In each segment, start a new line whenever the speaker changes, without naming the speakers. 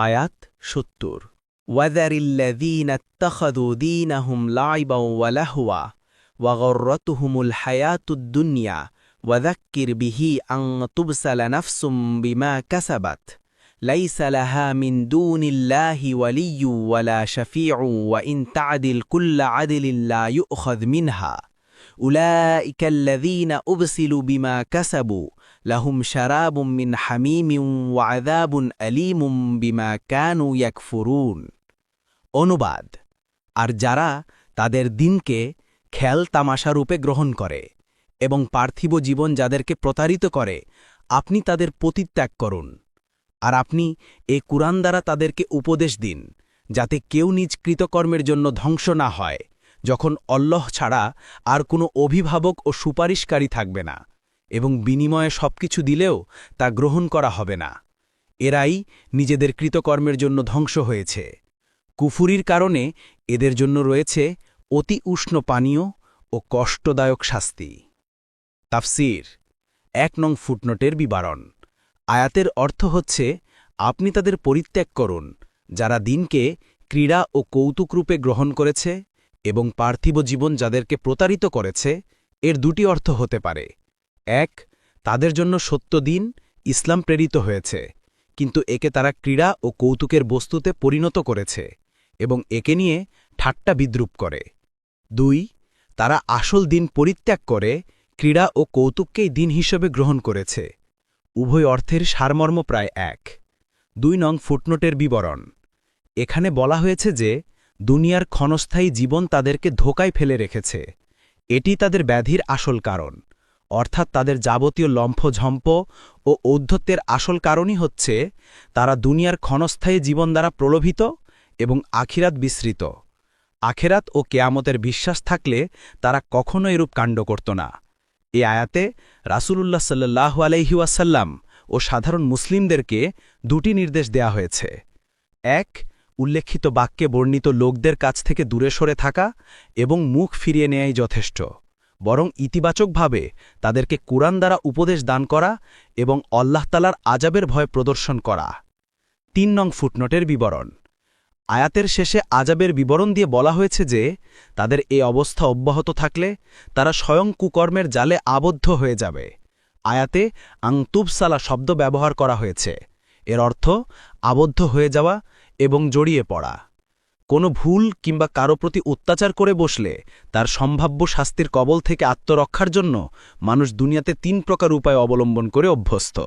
আয়াত সত্তর وذر الذين اتخذوا دينهم لعبا ولهوا وغرتهم الحياة الدنيا وذكر به أن تبسل نفس بما كسبت ليس لها من دون الله ولي ولا شفيع وإن تعدل كل عدل لا يؤخذ منها أولئك الذين أبسلوا بما كسبوا لهم شراب من حميم وعذاب أليم بما كانوا يكفرون অনুবাদ আর যারা তাদের দিনকে খেল তামাশা রূপে গ্রহণ করে এবং পার্থিব জীবন যাদেরকে প্রতারিত করে আপনি তাদের পতিত্যাগ করুন আর আপনি এ কুরআন দ্বারা তাদেরকে উপদেশ দিন যাতে কেউ নিজ কৃতকর্মের জন্য ধ্বংস না হয় যখন অল্লহ ছাড়া আর কোনো অভিভাবক ও সুপারিশকারী থাকবে না এবং বিনিময়ে সবকিছু দিলেও তা গ্রহণ করা হবে না। এরাই নিজেদের কৃতকর্মের জন্য ধ্বংস হয়েছে। কুফুরির কারণে এদের জন্য রয়েছে অতি উষ্ণ পানীয় ও কষ্টদায়ক শাস্তি। তাফসির, এক নং ফুটনোটের বিবরণ। আয়াতের অর্থ হচ্ছে, আপনি তাদের পরিত্যাগ করুন, যারা দিনকে ক্রীড়া ও কৌতুকরূপে গ্রহণ করেছে এবং পার্থিব জীবন যাদেরকে প্রতারিত করেছে, এর দুটি অর্থ হতে পারে। এক, তাদের জন্য সত্য দিন ইসলাম প্রেরিত হয়েছে, কিন্তু একে তারা ক্রীড়া ও কৌতুকের বস্তুতে পরিণত করেছে এবং একে নিয়ে ঠাট্টা বিদ্রুপ করে। দুই, তারা আসল দিন পরিত্যাগ করে, ক্রীড়া ও কৌতুককেই দিন হিসেবে গ্রহণ করেছে। উভয় অর্থের সারমর্ম প্রায় এক। দুই নং ফুটনোটের বিবরণ। এখানে বলা হয়েছে যে দুনিয়ার ক্ষণস্থায়ী জীবন তাদেরকে ধোকায় ফেলে রেখেছে। এটি তাদের ব্যাধির আসল কারণ। অর্থাৎ তাদের যাবতীয় লম্ফঝম্প ও ঔদ্ধত্যের আসল কারণই হচ্ছে, তারা দুনিয়ার ক্ষণস্থায়ী জীবন দ্বারা প্রলোভিত এবং আখিরাত বিস্মৃত আখেরাত ও কেয়ামতের বিশ্বাস থাকলে তারা কখনো এরূপ কাণ্ড করত না। এ আয়াতে রাসূলুল্লাহ সাল্লাহ আলহিউসাল্লাম ও সাধারণ মুসলিমদেরকে দুটি নির্দেশ দেয়া হয়েছে। এক উল্লেখিত বাক্যে বর্ণিত লোকদের কাছ থেকে দূরে সরে থাকা এবং মুখ ফিরিয়ে নেয়াই যথেষ্ট, বরং ইতিবাচকভাবে তাদেরকে কুরআন দ্বারা উপদেশ দান করা এবং অল্লাহতালার আজাবের ভয় প্রদর্শন করা। তিন নং ফুটনোটের বিবরণ। আয়াতের শেষে আজাবের বিবরণ দিয়ে বলা হয়েছে যে, তাদের এ অবস্থা অব্যাহত থাকলে তারা স্বয়ং কুকর্মের জালে আবদ্ধ হয়ে যাবে। আয়াতে আংতুবসালা শব্দ ব্যবহার করা হয়েছে। এর অর্থ, আবদ্ধ হয়ে যাওয়া এবং জড়িয়ে পড়া। কোনো ভুল কিংবা কারও প্রতি অত্যাচার করে বসলে তার সম্ভাব্য শাস্তির কবল থেকে আত্মরক্ষার জন্য মানুষ দুনিয়াতে তিন প্রকার উপায় অবলম্বন করে অভ্যস্ত।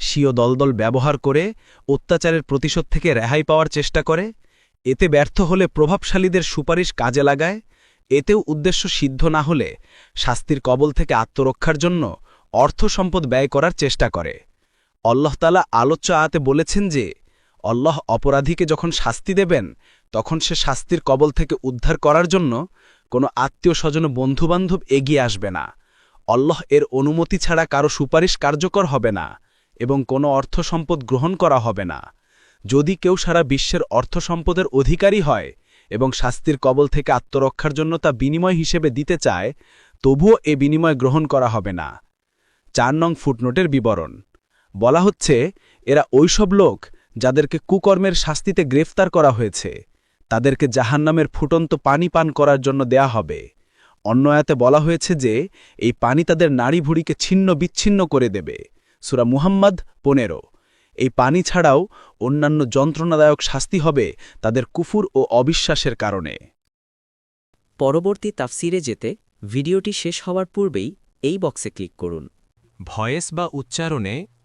স্বীয় দলদল ব্যবহার করে, অত্যাচারের প্রতিশোধ থেকে রেহাই পাওয়ার চেষ্টা করে, এতে ব্যর্থ হলে প্রভাবশালীদের সুপারিশ কাজে লাগায়, এতেও উদ্দেশ্য সিদ্ধ না হলে শাস্তির কবল থেকে আত্মরক্ষার জন্য অর্থ সম্পদ ব্যয় করার চেষ্টা করে। অল্লাহতালা আলোচ্য আয়াতে বলেছেন যে অল্লাহ অপরাধীকে যখন শাস্তি দেবেন, তখন সে শাস্তির কবল থেকে উদ্ধার করার জন্য কোনো আত্মীয় স্বজন বন্ধুবান্ধব এগিয়ে আসবে না। অল্লাহ এর অনুমতি ছাড়া কারও সুপারিশ কার্যকর হবে না এবং কোনো অর্থ সম্পদ গ্রহণ করা হবে না। যদি কেউ সারা বিশ্বের অর্থ সম্পদের অধিকারী হয় এবং শাস্তির কবল থেকে আত্মরক্ষার জন্য তা বিনিময় হিসেবে দিতে চায়, তবুও এ বিনিময় গ্রহণ করা হবে না। চার নং ফুটনোটের বিবরণ। বলা হচ্ছে, এরা ওইসব লোক যাদেরকে কুকর্মের শাস্তিতে গ্রেফতার করা হয়েছে তাদেরকে জাহান্নামের ফুটন্ত পানি পান করার জন্য দেয়া হবে। অন্যয়াতে বলা হয়েছে যে এই পানি তাদের নাড়ি ভুড়িকে ছিন্ন বিচ্ছিন্ন করে দেবে। সুরা মুহাম্মদ পনেরো। এই পানি ছাড়াও অন্যান্য যন্ত্রণাদায়ক শাস্তি হবে তাদের কুফুর ও অবিশ্বাসের কারণে।
পরবর্তী তাফসিরে যেতে ভিডিওটি শেষ হওয়ার পূর্বেই এই বক্সে ক্লিক করুন।
ভয়েস বা উচ্চারণে